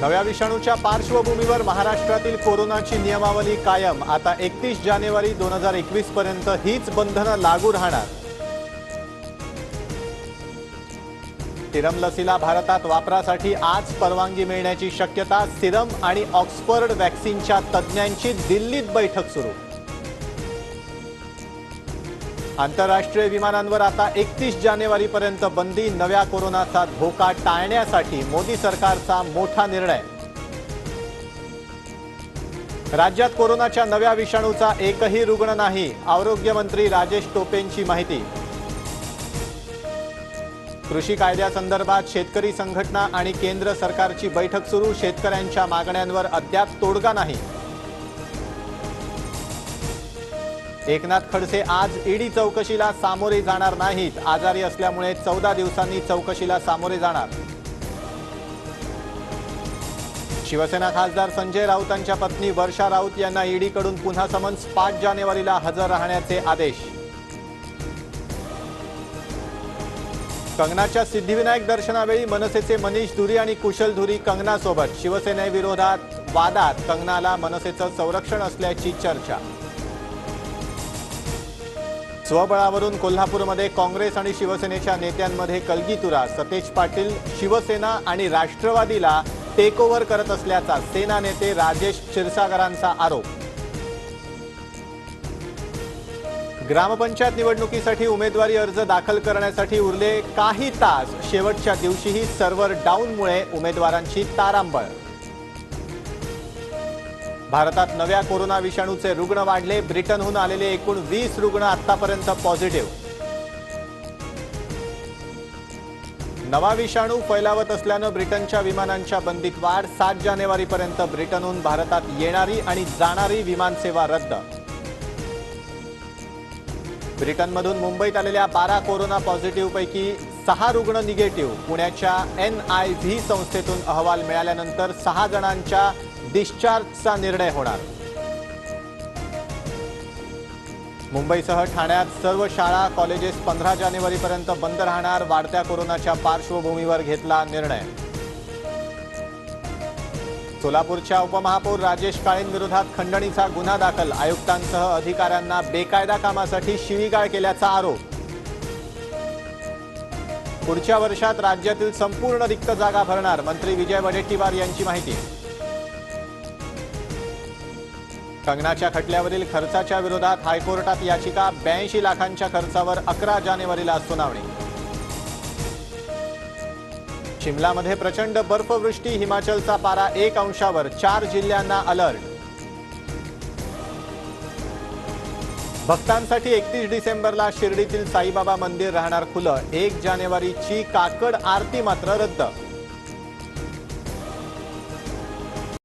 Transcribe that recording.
नव्या विषाणूच्या पार्श्वभूमीवर महाराष्ट्रातील कोरोनाची नियमावली कायम. आता एकतीस जानेवारी दोन हजार एकवीस पर्यंत हीच बंधनं लागू राहणार. सिरम लसीला भारतात वापरासाठी आज परवानगी मिळण्याची शक्यता सिरम आणि ऑक्सफर्ड वॅक्सिनच्या तज्ज्ञांची दिल्लीत बैठक सुरू. आंतरराष्ट्रीय विमानांवर आता एकतीस जानेवारीपर्यंत बंदी नव्या कोरोनाचा धोका टाळण्यासाठी मोदी सरकारचा मोठा निर्णय. राज्यात कोरोनाच्या नव्या विषाणूचा एकही रुग्ण नाही आरोग्यमंत्री राजेश टोपेंची माहिती. कृषी कायद्यासंदर्भात शेतकरी संघटना आणि केंद्र सरकारची बैठक सुरू शेतकऱ्यांच्या मागण्यांवर अद्याप तोडगा नाही. एकनाथ खडसे आज ईडी चौकशीला सामोरे जाणार नाहीत. आजारी असल्यामुळे चौदा दिवसांनी चौकशीला सामोरे जाणार. शिवसेना खासदार संजय राऊतांच्या पत्नी वर्षा राऊत यांना ईडीकडून पुन्हा समन्स पाच जानेवारीला हजर राहण्याचे आदेश. कंगनाच्या सिद्धिविनायक दर्शनावेळी मनसेचे मनीष धुरी आणि कुशल धुरी कंगनासोबत. शिवसेनेविरोधात वादात कंगनाला मनसेचं संरक्षण असल्याची चर्चा. स्वबळावरून कोल्हापूरमध्ये काँग्रेस आणि शिवसेनेच्या नेत्यांमध्ये कलगीतुरा सतेज पाटील शिवसेना आणि राष्ट्रवादीला टेकओव्हर करत असल्याचा सेना नेते राजेश क्षीरसागरांचा आरोप. ग्रामपंचायत निवडणुकीसाठी उमेदवारी अर्ज दाखल करण्यासाठी उरले काही तास. शेवटच्या दिवशीही सर्व्हर डाऊनमुळे उमेदवारांची तारांबळ भारतात नव्या कोरोना विषाणूचे रुग्ण वाढले. ब्रिटनहून आलेले एकूण वीस रुग्ण आतापर्यंत पॉझिटिव्ह. नवा विषाणू फैलावत असल्यानं ब्रिटनच्या विमानांच्या बंदीत वाढ. सात जानेवारीपर्यंत ब्रिटनहून भारतात येणारी आणि जाणारी विमानसेवा रद्द. ब्रिटनमधून मुंबईत आलेल्या बारा कोरोना पॉझिटिव्हपैकी सहा रुग्ण निगेटिव्ह. पुण्याच्या एन आय व्ही संस्थेतून अहवाल मिळाल्यानंतर सहा जणांच्या डिस्चार्जचा निर्णय होणार. मुंबईसह ठाण्यात सर्व शाळा कॉलेजेस पंधरा जानेवारीपर्यंत बंद राहणार. वाढत्या कोरोनाच्या पार्श्वभूमीवर घेतला निर्णय. सोलापूरच्या उपमहापौर राजेश काळेंविरोधात खंडणीचा गुन्हा दाखल. आयुक्तांसह अधिकाऱ्यांना बेकायदा कामासाठी शिवीगाळ केल्याचा आरोप. पुढच्या वर्षात राज्यातील संपूर्ण रिक्त जागा भरणार. मंत्री विजय वडेट्टीवार यांची माहिती. कंगनाच्या खटल्यावरील खर्चाच्या विरोधात हायकोर्टात याचिका ब्याऐंशी लाखांच्या खर्चावर अकरा जानेवारीला सुनावणी. शिमलामध्ये प्रचंड बर्फवृष्टी हिमाचलचा पारा एक अंशावर चार जिल्ह्यांना अलर्ट. भक्तांसाठी एकतीस डिसेंबरला शिर्डीतील साईबाबा मंदिर राहणार खुलं. एक जानेवारीची काकड आरती मात्र रद्द.